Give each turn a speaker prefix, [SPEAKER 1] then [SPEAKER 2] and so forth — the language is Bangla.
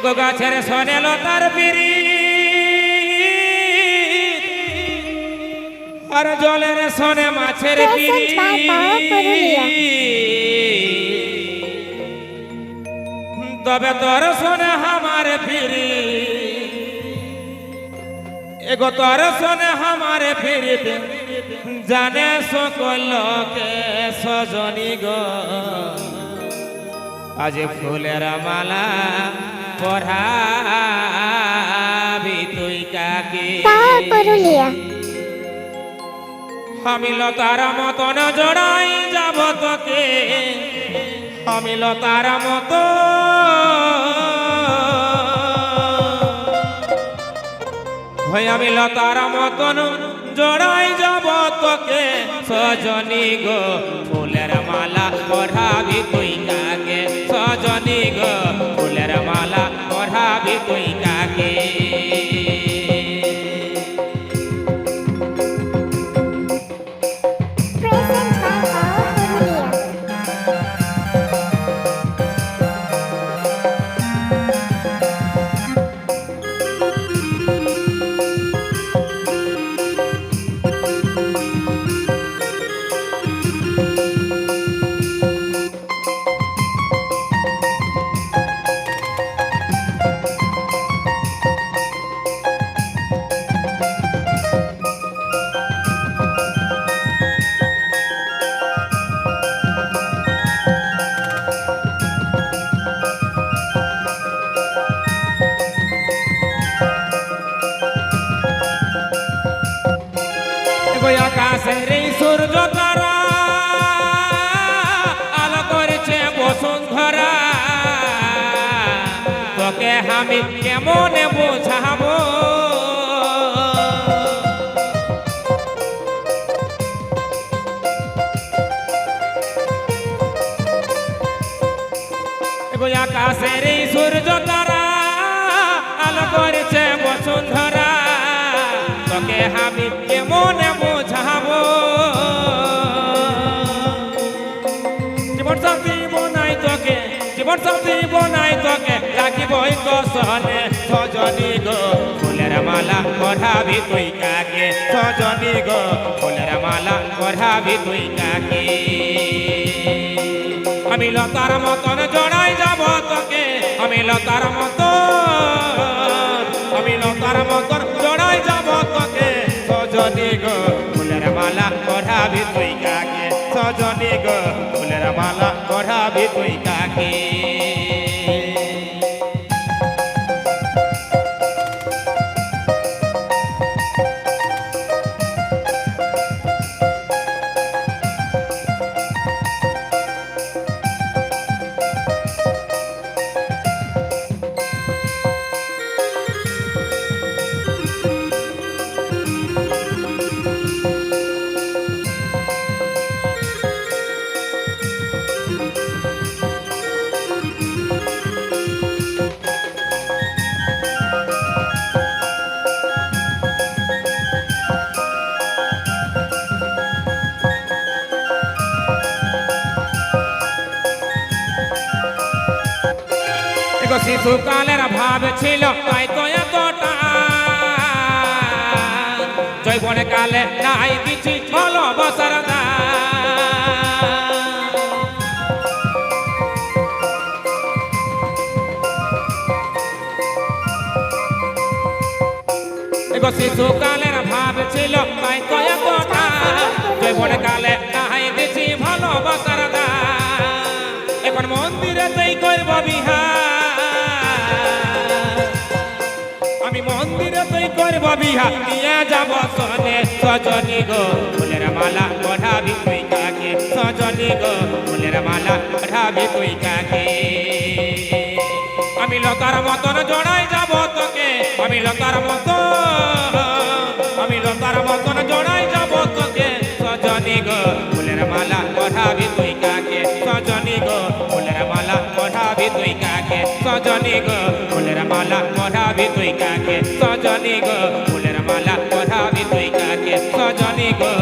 [SPEAKER 1] এগো গাছের সনে লতার বিড়ি আর জলের সনে মাছের
[SPEAKER 2] Purulia.
[SPEAKER 1] তবে তোর সনে আমার ফিরি এগো তোর সনে আমার ফিরিতে জানে সকল লোকে সজনী গো। আজ ফুলের মালা পড়াবি তুই কাকে?
[SPEAKER 2] Power Purulia.
[SPEAKER 1] আমি লতার মতন জড়াই যাব তোকে। আমি লতার মতো। ভাই আমি লতার মতন জড়াই যাব তোকে। সজনী গো এই সূর্য আলো করেছে বসুন্ধরা। তোকে আমি কেমন বোঝাবো? আকাশের সূর্য তারা আলো করেছে বসুন্ধরা। তোকে আমি কেমন সনে সজনী গো, ফুলের মালা পড়াবি তুই কাকে? সজনী গো, ফুলের মালা পড়াবি তুই কাকে? আমি লতার মতন জড়াই যাব তোকে, আমি লতার মতন, আমি লতার মতন জড়াই যাব তোকে। সজনী গো, ফুলের মালা পড়াবি তুই কাকে? সজনী গো, ফুলের মালা পড়াবি তুই কাকে? এগো শিশুকালের ভাব ছিল, তাই তো এতটা জৈবনে কালে নাই কিছু দান। এগো শিশুকালের ভাব ছিল মন্দিরে তুই করব বিহার নিয়ে যাব সনে সজনী গো। ফুলের মালা পড়াবি তুই কাকে? সজনী গো, ফুলের মালা পড়াবি তুই কাকে? আমি লতার মতন জড়াই যাব তোকে। আমি লতার মতন আমি লতার মতন জড়াই যাব তোকে। সজনী গো, ফুলের মালা পড়াবি তুই কাকে? সজনী গো, ফুলের মালা পড়াবি তুই কাকে? সজনী গো ফুলের মালা পড়াবি তুই কাকে? সজনী গো ফুলের মালা পড়াবি তুই কাকে? সজনী গো।